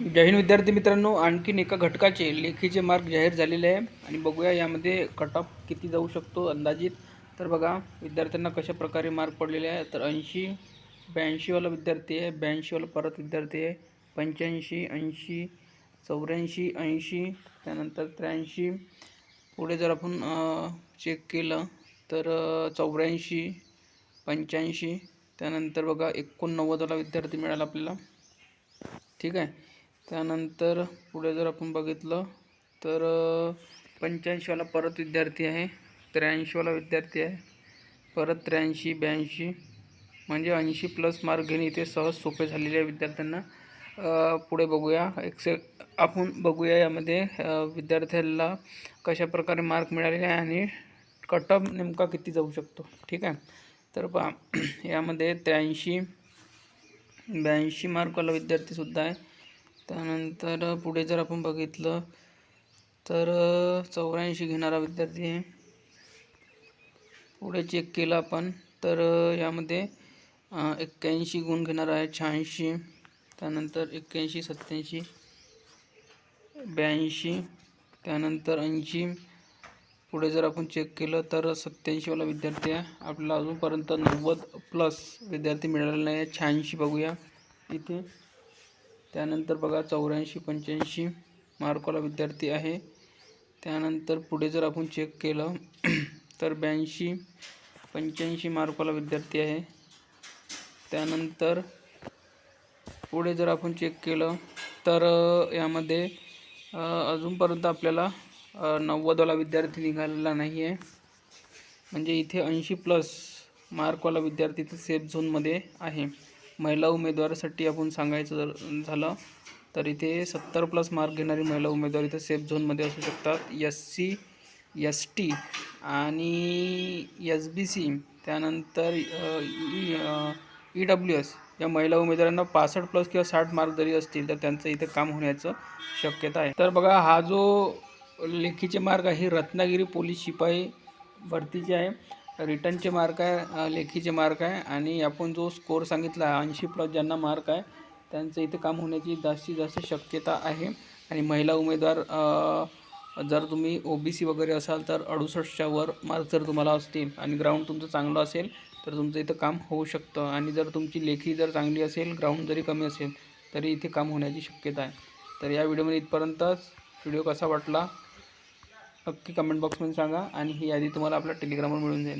जय हिंद विद्यार्थी मित्रांनो आणखीन एका घटकाचे लेखीचे मार्क जाहीर झालेले आहे. आणि बघूया यामध्ये कट ऑफ किती जाऊ शकतो अंदाजित. तर बघा विद्यार्थ्यांना कशा प्रकारे मार्क पडलेले आहे? तर ऐंशी ब्याऐंशीवाला विद्यार्थी आहे ब्याऐंशीवाला परत विद्यार्थी आहे. पंच्याऐंशी ऐंशी चौऱ्याऐंशी ऐंशी त्यानंतर त्र्याऐंशी. पुढे जर आपण चेक केलं तर चौऱ्याऐंशी पंच्याऐंशी त्यानंतर बघा एकोणनव्वदला विद्यार्थी मिळाला आपल्याला. ठीक आहे? त्यानंतर पुढे जर आपण बघितलं तर पंच्याऐंशीवाला परत विद्यार्थी आहे त्र्याऐंशीवाला विद्यार्थी आहे परत त्र्याऐंशी ब्याऐंशी म्हणजे ऐंशी प्लस मार्क घेणे इथे सहज सोपे झालेले आहे विद्यार्थ्यांना. पुढे बघूया. एक्से आपण बघूया यामध्ये विद्यार्थ्याला कशा प्रकारे मार्क मिळालेले आहे आणि कटअप नेमका किती जाऊ शकतो. ठीक आहे? तर पहा यामध्ये त्र्याऐंशी ब्याऐंशी मार्कवाला विद्यार्थीसुद्धा आहे. त्यानंतर पुढे जर आपण बघितलं तर चौऱ्याऐंशी घेणारा विद्यार्थी आहे. पुढे चेक केलं आपण तर यामध्ये एक्क्याऐंशी गुण घेणारा आहे शहाऐंशी. त्यानंतर एक्क्याऐंशी सत्त्याऐंशी ब्याऐंशी त्यानंतर ऐंशी. पुढे जर आपण चेक केलं तर सत्त्याऐंशीवाला विद्यार्थी आहे. आपल्याला अजूनपर्यंत नव्वद प्लस विद्यार्थी मिळालेला नाही आहे शहाऐंशी बघूया. इथे त्यानंतर बघा चौऱ्याऐंशी पंच्याऐंशी मार्कवाला विद्यार्थी आहे. त्यानंतर पुढे जर आपण चेक केलं तर ब्याऐंशी पंच्याऐंशी मार्कवाला विद्यार्थी आहे. त्यानंतर पुढे जर आपण चेक केलं तर यामध्ये अजूनपर्यंत आपल्याला नव्वदवाला विद्यार्थी निघालेला नाही आहे म्हणजे इथे ऐंशी प्लस मार्कवाला विद्यार्थी इथे सेफ झोनमध्ये आहे. महिला उमेदवारासाठी आपण सांगायचं जर झालं तर इथे सत्तर प्लस मार्क घेणारी महिला उमेदवार इथे सेफ झोनमध्ये असू शकतात. एस सी एस टी आणि एस बी सी त्यानंतर ई डब्ल्यू एस या महिला उमेदवारांना पासष्ट प्लस किंवा साठ मार्क जरी असतील तर त्यांचं इथं काम होण्याचं शक्यता आहे. तर बघा हा जो लेखीचे मार्ग आहे रत्नागिरी पोलीस शिपाई भरतीचे आहे. रिटर्नचे मार्क आहे लेखीचे मार्क आहे आणि आपण जो स्कोर सांगितला ऐंशी प्लस ज्यांना मार्क आहे त्यांचं इथे काम होण्याची जास्तीत जास्त शक्यता आहे. आणि महिला उमेदवार जर तुम्ही ओ बी सी वगैरे असाल तर अडुसष्टच्या वर मार्क जर तुम्हाला असतील आणि ग्राउंड तुमचं चांगलं असेल तर तुमचं इथं काम होऊ शकतं. आणि जर तुमची लेखी जर चांगली असेल ग्राउंड जरी कमी असेल तरी इथे काम होण्याची शक्यता आहे. तर या व्हिडिओमध्ये इथपर्यंतच व्हिडिओ कसा वाटला नक्की कमेंट बॉक्समध्ये सांगा आणि ही यादी तुम्हाला आपल्या टेलिग्रामवर मिळून जाईल.